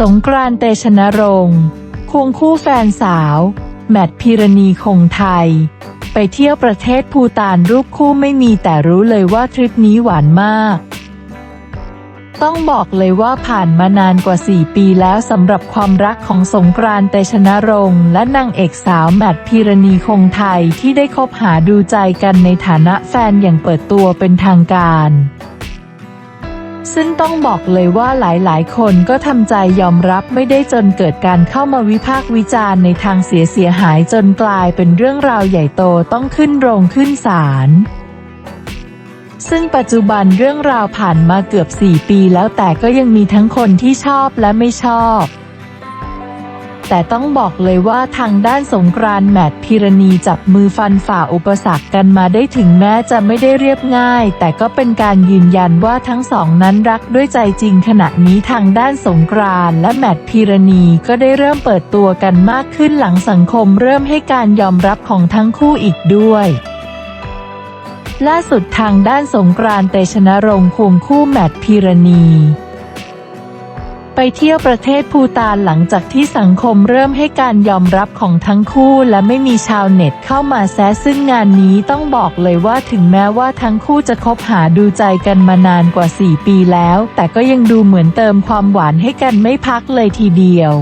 สงกรานต์เตชนรงค์ควงคู่แฟนสาว แมทพิรณีคงไทย ไปเที่ยวประเทศภูตานรูปคู่ไม่มีแต่รู้เลยว่าทริปนี้หวานมาก ต้องบอกเลยว่าผ่านมานานกว่า 4 ปีแล้วสำหรับความรักของสงกรานต์เตชนรงค์และนางเอกสาวแมทพิรณีคงไทยที่ได้คบหาดูใจกันในฐานะแฟนอย่างเปิดตัวเป็นทางการ ซึ่งต้องบอกเลยว่าหลายๆ คนก็ทำใจยอมรับไม่ได้จนเกิดการเข้ามาวิพากษ์วิจารณ์ในทางเสียเสียหายจนกลายเป็นเรื่องราวใหญ่โตต้องขึ้นโรงขึ้นศาลซึ่งปัจจุบันเรื่องราวผ่านมาเกือบ 4 ปีแล้วแต่ก็ยังมีทั้งคนที่ชอบและไม่ชอบ แต่ต้องบอกเลยว่าทางด้านสงกรานแมทพิรณีจับมือฟันฝ่าอุปสรรคกันมาได้ถึงแม้จะไม่ได้เรียบง่าย แต่ก็เป็นการยืนยันว่าทั้งสองนั้นรักด้วยใจจริงขณะนี้ทางด้านสงกรานและแมทพิรณีก็ได้เริ่มเปิดตัวกันมากขึ้นหลังสังคมเริ่มให้การยอมรับของทั้งคู่อีกด้วยล่าสุดทางด้านสงกรานเตชนรงค์ควงคู่แมทพิรณี ไปเที่ยวประเทศภูตานหลังจากที่สังคมเริ่มให้การยอมรับของทั้งคู่ และไม่มีชาวเน็ตเข้ามาแซะซึ่งงานนี้ต้องบอกเลยว่าถึงแม้ว่าทั้งคู่จะคบหาดูใจกันมานานกว่า 4 ปีแล้ว แต่ก็ยังดูเหมือนเติมความหวานให้กันไม่พักเลยทีเดียว